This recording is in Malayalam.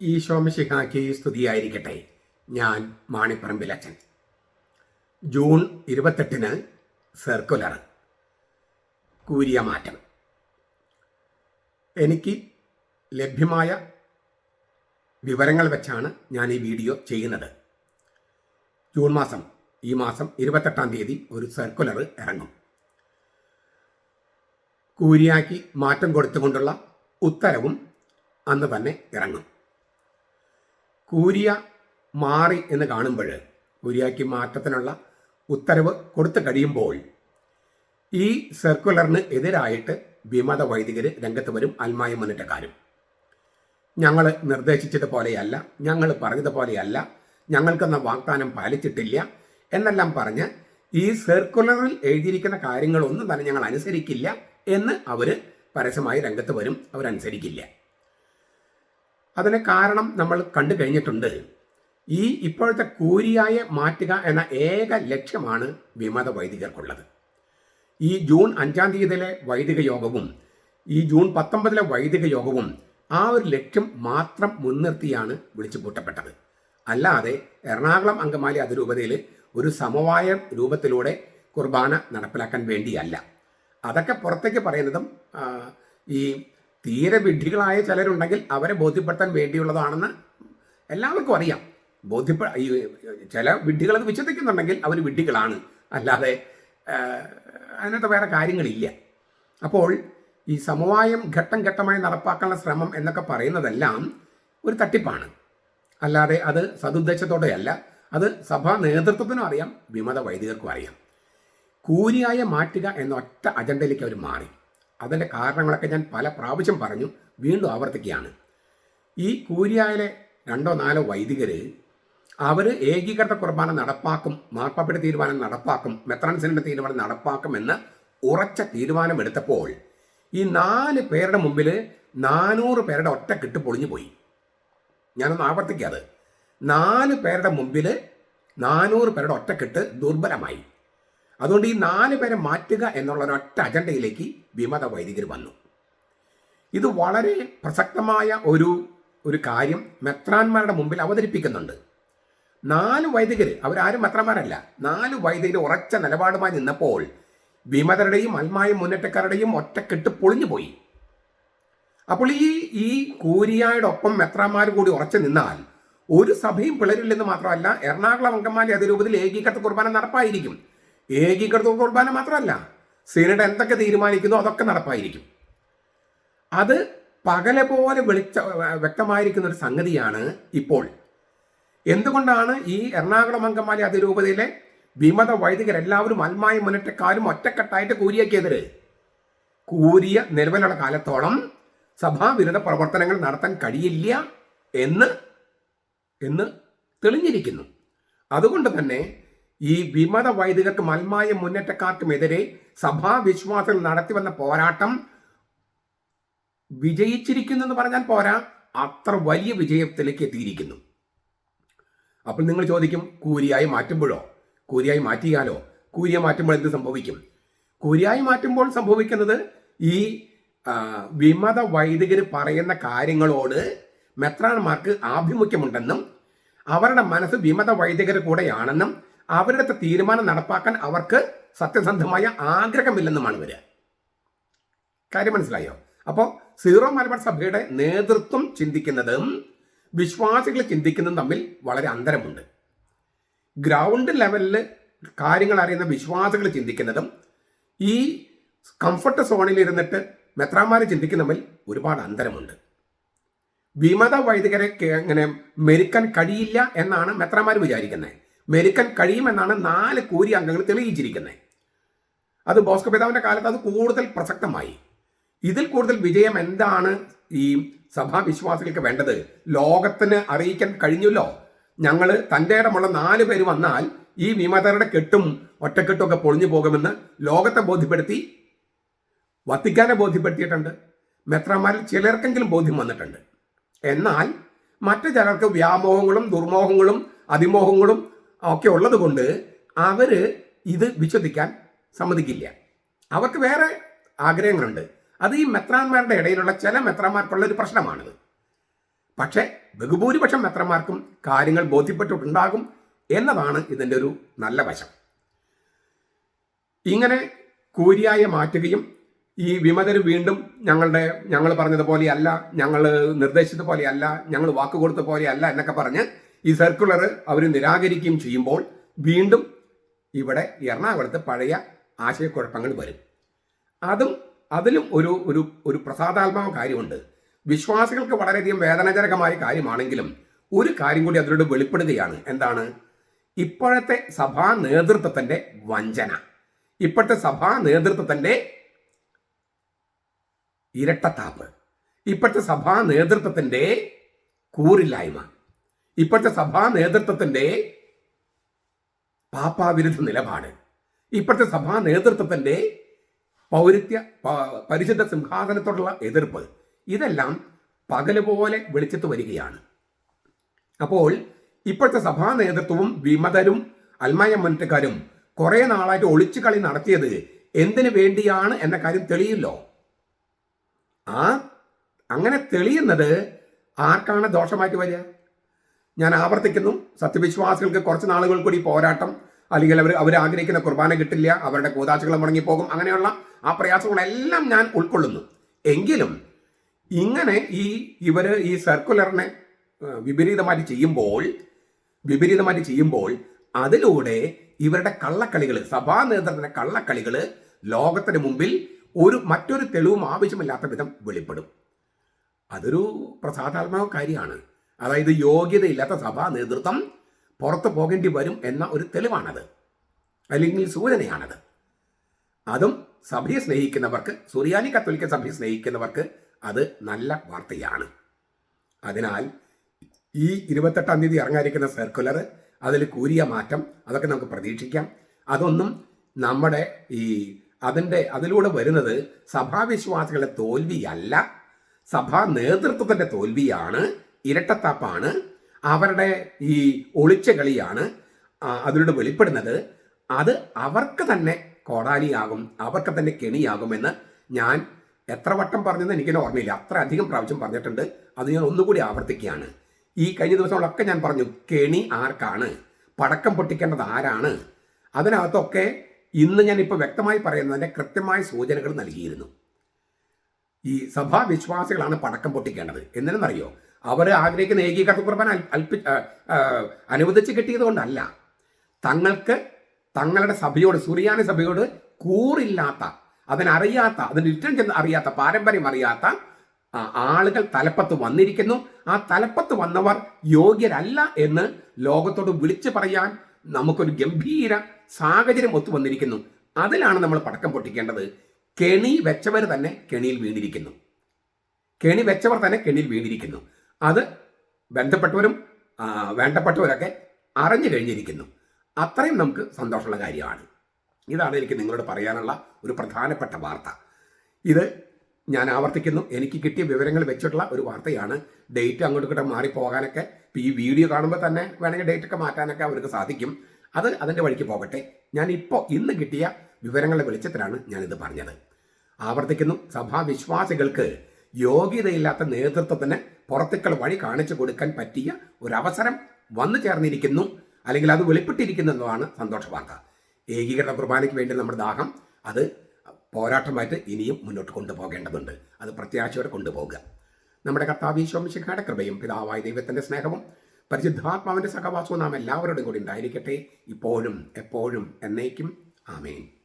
ഈശോമിശിഹാക്കി സ്തുതിയായിരിക്കട്ടെ. ഞാൻ മാണിപ്പറമ്പിലച്ചൻ ജൂൺ ഇരുപത്തെട്ടിന് സർക്കുലർ. കൂരിയ മാറ്റം എനിക്ക് ലഭ്യമായ വിവരങ്ങൾ വെച്ചാണ് ഞാൻ ഈ വീഡിയോ ചെയ്യുന്നത്. ജൂൺ മാസം ഈ മാസം ഇരുപത്തെട്ടാം തീയതി ഒരു സർക്കുലർ ഇറങ്ങും. കൂരിയാക്കി മാറ്റം കൊടുത്തുകൊണ്ടുള്ള ഉത്തരവും അന്ന് തന്നെ ഇറങ്ങും. കൂരിയ മാറി എന്ന് കാണുമ്പോൾ കൂരിയാക്കി മാറ്റത്തിനുള്ള ഉത്തരവ് കൊടുത്തു കഴിയുമ്പോൾ ഈ സർക്കുലറിന് എതിരായിട്ട് വിമത വൈദികർ രംഗത്ത് വരും അൽമായ മുന്നേറ്റക്കാരും. ഞങ്ങൾ നിർദ്ദേശിച്ചതുപോലെയല്ല ഞങ്ങൾ പറഞ്ഞതുപോലെയല്ല ഞങ്ങൾക്കെന്ന വാഗ്ദാനം പാലിച്ചിട്ടില്ല എന്നെല്ലാം പറഞ്ഞ് ഈ സർക്കുലറിൽ എഴുതിയിരിക്കുന്ന കാര്യങ്ങളൊന്നും തന്നെ ഞങ്ങൾ അനുസരിക്കില്ല എന്ന് അവർ പരസ്യമായി രംഗത്ത് വരും അവരനുസരിക്കില്ല. അതിന് കാരണം നമ്മൾ കണ്ടു കഴിഞ്ഞിട്ടുണ്ട്. ഈ ഇപ്പോഴത്തെ കൂരിയായെ മാറ്റുക എന്ന ഏക ലക്ഷ്യമാണ് വിമത വൈദികർക്കുള്ളത്. ഈ ജൂൺ അഞ്ചാം തീയതിയിലെ വൈദിക യോഗവും ഈ ജൂൺ പത്തൊമ്പതിലെ വൈദിക യോഗവും ആ ഒരു ലക്ഷ്യം മാത്രം മുൻനിർത്തിയാണ് വിളിച്ചു കൂട്ടപ്പെട്ടത്. അല്ലാതെ എറണാകുളം അങ്കമാലി അതിരൂപതയിൽ ഒരു സമവായ രൂപത്തിലൂടെ കുർബാന നടപ്പിലാക്കാൻ വേണ്ടിയല്ല. അതൊക്കെ പുറത്തേക്ക് പറയുന്നതും ഈ തീരെ വിഡ്ഢികളായ ചിലരുണ്ടെങ്കിൽ അവരെ ബോധ്യപ്പെടുത്താൻ വേണ്ടിയുള്ളതാണെന്ന് എല്ലാവർക്കും അറിയാം. ബോധ്യപ്പെ ഈ ചില വിഡ്ഢികൾ അത് വിശ്വസിക്കുന്നുണ്ടെങ്കിൽ അവർ വിഡ്ഢികളാണ്. അല്ലാതെ അതിനകത്ത് വേറെ കാര്യങ്ങളില്ല. അപ്പോൾ ഈ സമവായം ഘട്ടം ഘട്ടമായി നടപ്പാക്കാനുള്ള ശ്രമം എന്നൊക്കെ പറയുന്നതെല്ലാം ഒരു തട്ടിപ്പാണ്. അല്ലാതെ അത് സതുദ്ദേശത്തോടെയല്ല. അത് സഭാ നേതൃത്വത്തിനും അറിയാം വിമത വൈദികർക്കും അറിയാം. കൂലിയായ മാറ്റുക എന്ന ഒറ്റ അജണ്ടയിലേക്ക് അവർ മാറി. അതിന്റെ കാരണങ്ങളൊക്കെ ഞാൻ പല പ്രാവശ്യം പറഞ്ഞു വീണ്ടും ആവർത്തിക്കുകയാണ്. ഈ കൂര്യായിലെ രണ്ടോ നാലോ വൈദികർ അവർ ഏകീകൃത കുർബാന നടപ്പാക്കും മാർപ്പാപ്പയുടെ തീരുമാനം നടപ്പാക്കും മെത്രാൻസിന്റെ തീരുമാനം നടപ്പാക്കും എന്ന് ഉറച്ച തീരുമാനമെടുത്തപ്പോൾ ഈ നാല് പേരുടെ മുമ്പിൽ നാനൂറ് പേരുടെ ഒറ്റ കിട്ട് പൊളിഞ്ഞു പോയി. ഞാനൊന്ന് ആവർത്തിക്കാതെ. നാല് പേരുടെ മുമ്പിൽ നാനൂറ് പേരുടെ ഒറ്റക്കെട്ട് ദുർബലമായി. അതുകൊണ്ട് ഈ നാല് പേരെ മാറ്റുക എന്നുള്ള ഒരൊറ്റ അജണ്ടയിലേക്ക് വിമത വൈദികർ വന്നു. ഇത് വളരെ പ്രസക്തമായ ഒരു ഒരു കാര്യം മെത്രാന്മാരുടെ മുമ്പിൽ അവതരിപ്പിക്കുന്നുണ്ട്. നാല് വൈദികർ അവരാരും മെത്രാന്മാരല്ല നാല് വൈദികർ ഉറച്ച നിലപാടുമായി നിന്നപ്പോൾ വിമതരുടെയും അൽമായ മുന്നേറ്റക്കാരുടെയും ഒറ്റക്കെട്ട് പൊളിഞ്ഞു പോയി. അപ്പോൾ ഈ ഈ കൂരിയായുടെ ഒപ്പം മെത്രാന്മാർ കൂടി ഉറച്ചു നിന്നാൽ ഒരു സഭയും പിളരില്ലെന്ന് മാത്രമല്ല എറണാകുളം അങ്കമാലി അതിരൂപത്തിൽ ഏകീകൃത കുർബാന നടപ്പായിരിക്കും. ഏകീകൃത കുർബാന മാത്രമല്ല സീനഡ് എന്തൊക്കെ തീരുമാനിക്കുന്നു അതൊക്കെ നടപ്പായിരിക്കും. അത് പകലെ പോലെ വെളിച്ച വ്യക്തമായിരിക്കുന്ന ഒരു സംഗതിയാണ് ഇപ്പോൾ. എന്തുകൊണ്ടാണ് ഈ എറണാകുളം അങ്കമാലി അതിരൂപതയിലെ വിമത വൈദികരെല്ലാവരും അൽമായ മുന്നേറ്റക്കാരും ഒറ്റക്കെട്ടായിട്ട് കൂരിയക്കെതിരെ കൂരിയ നിലവിലുള്ള കാലത്തോളം സഭാവിരുദ്ധ പ്രവർത്തനങ്ങൾ നടത്താൻ കഴിയില്ല എന്ന് എന്ന് തെളിഞ്ഞിരിക്കുന്നു. അതുകൊണ്ട് തന്നെ ഈ വിമത വൈദികർക്കും അൽമായ മുന്നേറ്റക്കാർക്കുമെതിരെ സഭാ വിശ്വാസികൾ നടത്തിവന്ന പോരാട്ടം വിജയിച്ചിരിക്കുന്നു എന്ന് പറഞ്ഞാൽ പോരാ. അത്ര വലിയ വിജയത്തിലേക്ക് എത്തിയിരിക്കുന്നു. അപ്പോൾ നിങ്ങൾ ചോദിക്കും കൂരിയായി മാറ്റുമ്പോഴോ? കൂരിയായി മാറ്റിയാലോ? കൂരിയ മാറ്റുമ്പോൾ എന്ത് സംഭവിക്കും? കൂരിയായി മാറ്റുമ്പോൾ സംഭവിക്കുന്നത് ഈ വിമത വൈദികർ പറയുന്ന കാര്യങ്ങളോട് മെത്രാന്മാർക്ക് ആഭിമുഖ്യമുണ്ടെന്നും അവരുടെ മനസ്സ് വിമത വൈദികർ കൂടെയാണെന്നും അവരുടെ തീരുമാനം നടപ്പാക്കാൻ അവർക്ക് സത്യസന്ധമായ ആഗ്രഹമില്ലെന്നുമാണ് വരിക. കാര്യം മനസ്സിലായോ? അപ്പോൾ സീറോ മലബാർ സഭയുടെ നേതൃത്വം ചിന്തിക്കുന്നതും വിശ്വാസികൾ ചിന്തിക്കുന്നതും തമ്മിൽ വളരെ അന്തരമുണ്ട്. ഗ്രൗണ്ട് ലെവലിൽ കാര്യങ്ങൾ അറിയുന്ന വിശ്വാസികൾ ചിന്തിക്കുന്നതും ഈ കംഫർട്ട് സോണിൽ ഇരുന്നിട്ട് മെത്രാമാരെ ചിന്തിക്കുന്ന തമ്മിൽ ഒരുപാട് അന്തരമുണ്ട്. വിമത വൈദികരെ ഇങ്ങനെ മെരുക്കാൻ കഴിയില്ല എന്നാണ് മെത്രാന്മാർ വിചാരിക്കുന്നത്. മെരുക്കാൻ കഴിയുമെന്നാണ് നാല് കൂരി അംഗങ്ങൾ തെളിയിച്ചിരിക്കുന്നത്. അത് ബോസ്കോ പിതാവിന്റെ കാലത്ത് അത് കൂടുതൽ പ്രസക്തമായി. ഇതിൽ കൂടുതൽ വിജയം എന്താണ് ഈ സഭാവിശ്വാസികൾക്ക് വേണ്ടത്? ലോകത്തിന് അറിയിക്കാൻ കഴിഞ്ഞല്ലോ. ഞങ്ങൾ തന്റെ ഇടമുള്ള നാല് പേര് വന്നാൽ ഈ വിമതരുടെ കെട്ടും ഒറ്റക്കെട്ടും ഒക്കെ പൊളിഞ്ഞു പോകുമെന്ന് ലോകത്തെ ബോധ്യപ്പെടുത്തി വത്തിക്കാനെ ബോധ്യപ്പെടുത്തിയിട്ടുണ്ട്. മെത്രാമാരിൽ ചിലർക്കെങ്കിലും ബോധ്യം വന്നിട്ടുണ്ട്. എന്നാൽ മറ്റു ചിലർക്ക് വ്യാമോഹങ്ങളും ദുർമോഹങ്ങളും അതിമോഹങ്ങളും ഒക്കെ ഉള്ളത് കൊണ്ട് അവർ ഇത് വിശ്വസിക്കാൻ സമ്മതിക്കില്ല. അവർക്ക് വേറെ ആഗ്രഹങ്ങളുണ്ട്. അത് ഈ മെത്രാന്മാരുടെ ഇടയിലുള്ള ചില മെത്രാന്മാർക്കുള്ള ഒരു പ്രശ്നമാണിത്. പക്ഷേ ബഹുഭൂരിപക്ഷം മെത്രന്മാർക്കും കാര്യങ്ങൾ ബോധ്യപ്പെട്ടിട്ടുണ്ടാകും എന്നതാണ് ഇതിന്റെ ഒരു നല്ല വശം. ഇങ്ങനെ കൂരിയായ മാറ്റുകയും ഈ വിമതർ വീണ്ടും ഞങ്ങളുടെ ഞങ്ങൾ പറഞ്ഞതുപോലെയല്ല ഞങ്ങൾ നിർദ്ദേശിച്ചതുപോലെയല്ല ഞങ്ങൾ വാക്ക് കൊടുത്ത പോലെയല്ല എന്നൊക്കെ പറഞ്ഞ് ഈ സർക്കുലർ അവർ നിരാകരിക്കുകയും ചെയ്യുമ്പോൾ വീണ്ടും ഇവിടെ എറണാകുളത്ത് പഴയ ആശയക്കുഴപ്പങ്ങൾ വരും. അതും അതിലും ഒരു ഒരു ഒരു പ്രസാദാത്മക കാര്യമുണ്ട്. വിശ്വാസികൾക്ക് വളരെയധികം വേദനാജനകമായ കാര്യമാണെങ്കിലും ഒരു കാര്യം കൂടി അതിലൂടെ വെളിപ്പെടുകയാണ്. എന്താണ്? ഇപ്പോഴത്തെ സഭാ നേതൃത്വത്തിന്റെ വഞ്ചന. ഇപ്പോഴത്തെ സഭാ നേതൃത്വത്തിന്റെ ഇരട്ടത്താപ്പ്. ഇപ്പോഴത്തെ സഭാ നേതൃത്വത്തിന്റെ കൂറില്ലായ്മ. ഇപ്പോഴത്തെ സഭാ നേതൃത്വത്തിന്റെ പാപ്പാവിരുദ്ധ നിലപാട്. ഇപ്പോഴത്തെ സഭാ നേതൃത്വത്തിന്റെ പൗരത്യ പരിശുദ്ധ സിംഹാസനത്തോടുള്ള എതിർപ്പ്. ഇതെല്ലാം പകൽ പോലെ വെളിച്ചത്ത് വരികയാണ്. അപ്പോൾ ഇപ്പോഴത്തെ സഭാ നേതൃത്വവും വിമതരും അൽമയമ്മന്റുകാരും കുറെ നാളായിട്ട് ഒളിച്ചു കളി നടത്തിയത് എന്തിനു വേണ്ടിയാണ് എന്ന കാര്യം തെളിയില്ലോ? ആ അങ്ങനെ തെളിയുന്നത് ആർക്കാണ് ദോഷമായിട്ട് വരിക? ഞാൻ ആവർത്തിക്കുന്നു. സത്യവിശ്വാസികൾക്ക് കുറച്ച് നാളുകൾ കൂടി പോരാട്ടം. അല്ലെങ്കിൽ അവർ അവർ ആഗ്രഹിക്കുന്ന കുർബാന കിട്ടില്ല അവരുടെ കൂതാശകൾ മുടങ്ങിപ്പോകും അങ്ങനെയുള്ള ആ പ്രയാസങ്ങളെല്ലാം ഞാൻ ഉൾക്കൊള്ളുന്നു. എങ്കിലും ഇങ്ങനെ ഈ ഇവർ ഈ സർക്കുലറിനെ വിപരീതമായിട്ട് ചെയ്യുമ്പോൾ വിപരീതമായിട്ട് ചെയ്യുമ്പോൾ അതിലൂടെ ഇവരുടെ കള്ളക്കളികൾ സഭാ നേതൃത്വത്തിന്റെ കള്ളക്കളികൾ ലോകത്തിന് മുമ്പിൽ ഒരു മറ്റൊരു തെളിവും ആവശ്യമില്ലാത്ത വിധം വെളിപ്പെടും. അതൊരു പ്രസാദാത്മക കാര്യമാണ്. അതായത് യോഗ്യതയില്ലാത്ത സഭാ നേതൃത്വം പുറത്ത് പോകേണ്ടി വരും എന്ന ഒരു തെളിവാണത്. അല്ലെങ്കിൽ സൂചനയാണത്. അതും സഭയെ സ്നേഹിക്കുന്നവർക്ക് സുറിയാനി കത്തോലിക്ക സഭയെ സ്നേഹിക്കുന്നവർക്ക് അത് നല്ല വാർത്തയാണ്. അതിനാൽ ഈ ഇരുപത്തെട്ടാം തീയതി ഇറങ്ങാതിരിക്കുന്ന സർക്കുലർ അതിൽ കൂരിയ മാറ്റം അതൊക്കെ നമുക്ക് പ്രതീക്ഷിക്കാം. അതൊന്നും നമ്മുടെ ഈ അതിന്റെ അതിലൂടെ വരുന്നത് സഭാവിശ്വാസികളുടെ തോൽവിയല്ല സഭാ നേതൃത്വത്തിന്റെ തോൽവിയാണ് ഇരട്ടത്താപ്പാണ്. അവരുടെ ഈ ഒളിച്ച കളിയാണ് അതിലൂടെ വെളിപ്പെടുന്നത്. അത് അവർക്ക് തന്നെ കോടാലിയാകും അവർക്ക് തന്നെ കെണിയാകുമെന്ന് ഞാൻ എത്ര വട്ടം പറഞ്ഞെന്ന് എനിക്കൊരു ഓർമ്മയില്ല. അത്ര അധികം പ്രാവശ്യം പറഞ്ഞിട്ടുണ്ട്. അത് ഞാൻ ഒന്നുകൂടി ആവർത്തിക്കുകയാണ്. ഈ കഴിഞ്ഞ ദിവസങ്ങളൊക്കെ ഞാൻ പറഞ്ഞു കെണി ആർക്കാണ്? പടക്കം പൊട്ടിക്കേണ്ടത് ആരാണ്? അതിനകത്തൊക്കെ ഇന്ന് ഞാൻ ഇപ്പോൾ വ്യക്തമായി പറയുന്നതിന്റെ കൃത്യമായ സൂചനകൾ നൽകിയിരുന്നു. ഈ സഭാവിശ്വാസികളാണ് പടക്കം പൊട്ടിക്കേണ്ടത്. എന്തിനെന്നറിയോ? അവർ ആഗ്രഹിക്കുന്ന ഏകീകൃത കുർബാന അൽ- അൽപ്പി അനുവദിച്ച് കിട്ടിയത് കൊണ്ടല്ല തങ്ങൾക്ക് തങ്ങളുടെ സഭയോട് സുറിയാനി സഭയോട് കൂറില്ലാത്ത അതിനറിയാത്ത അതിന് രിട്ടേൺ ചെന്ന് അറിയാത്ത പാരമ്പര്യം അറിയാത്ത ആളുകൾ തലപ്പത്ത് വന്നിരിക്കുന്നു. ആ തലപ്പത്ത് വന്നവർ യോഗ്യരല്ല എന്ന് ലോകത്തോട് വിളിച്ചു പറയാൻ നമുക്കൊരു ഗംഭീര സാഹചര്യം ഒത്തു വന്നിരിക്കുന്നു. അതിലാണ് നമ്മൾ പടക്കം പൊട്ടിക്കേണ്ടത്. കെണി വെച്ചവർ തന്നെ കെണിയിൽ വീണിരിക്കുന്നു. കെണി വെച്ചവർ തന്നെ കെണിയിൽ വീണിരിക്കുന്നു. അത് ബന്ധപ്പെട്ടവരും വേണ്ടപ്പെട്ടവരൊക്കെ അറിഞ്ഞു കഴിഞ്ഞിരിക്കുന്നു. അത്രയും നമുക്ക് സന്തോഷമുള്ള കാര്യമാണ്. ഇതാണ് എനിക്ക് നിങ്ങളോട് പറയാനുള്ള ഒരു പ്രധാനപ്പെട്ട വാർത്ത. ഇത് ഞാൻ ആവർത്തിക്കുന്നു. എനിക്ക് കിട്ടിയ വിവരങ്ങൾ വെച്ചിട്ടുള്ള ഒരു വാർത്തയാണ്. ഡേറ്റ് അങ്ങോട്ട് ഇങ്ങോട്ട് മാറിപ്പോകാനൊക്കെ ഇപ്പോൾ ഈ വീഡിയോ കാണുമ്പോൾ തന്നെ വേണമെങ്കിൽ ഡേറ്റ് ഒക്കെ മാറ്റാനൊക്കെ അവർക്ക് സാധിക്കും. അത് അതിന്റെ വഴിക്ക് പോകട്ടെ. ഞാൻ ഇപ്പോൾ ഇന്ന് കിട്ടിയ വിവരങ്ങളുടെ വെളിച്ചത്തിലാണ് ഞാനിത് പറഞ്ഞത്. ആവർത്തിക്കുന്നു. സഭാവിശ്വാസികൾക്ക് യോഗ്യതയില്ലാത്ത നേതൃത്വത്തിന് പുറത്തേക്കുള്ള വഴി കാണിച്ചു കൊടുക്കാൻ പറ്റിയ ഒരു അവസരം വന്നു ചേർന്നിരിക്കുന്നു. അല്ലെങ്കിൽ അത് വെളിപ്പെട്ടിരിക്കുന്നു എന്നതാണ് സന്തോഷ വാർത്ത ഏകീകരണ കുർബാനയ്ക്ക് വേണ്ടി നമ്മുടെ ദാഹം അത് പോരാട്ടമായിട്ട് ഇനിയും മുന്നോട്ട് കൊണ്ടുപോകേണ്ടതുണ്ട്. അത് പ്രത്യാശയോടെ കൊണ്ടുപോകുക നമ്മുടെ കർത്താവീശ്വംശിഖയുടെ കൃപയും പിതാവായ ദൈവത്തിന്റെ സ്നേഹവും പരിശുദ്ധാത്മാവിന്റെ സഹവാസവും നാം എല്ലാവരോടും കൂടി ഉണ്ടായിരിക്കട്ടെ. ഇപ്പോഴും എപ്പോഴും എന്നേക്കും. ആമേൻ.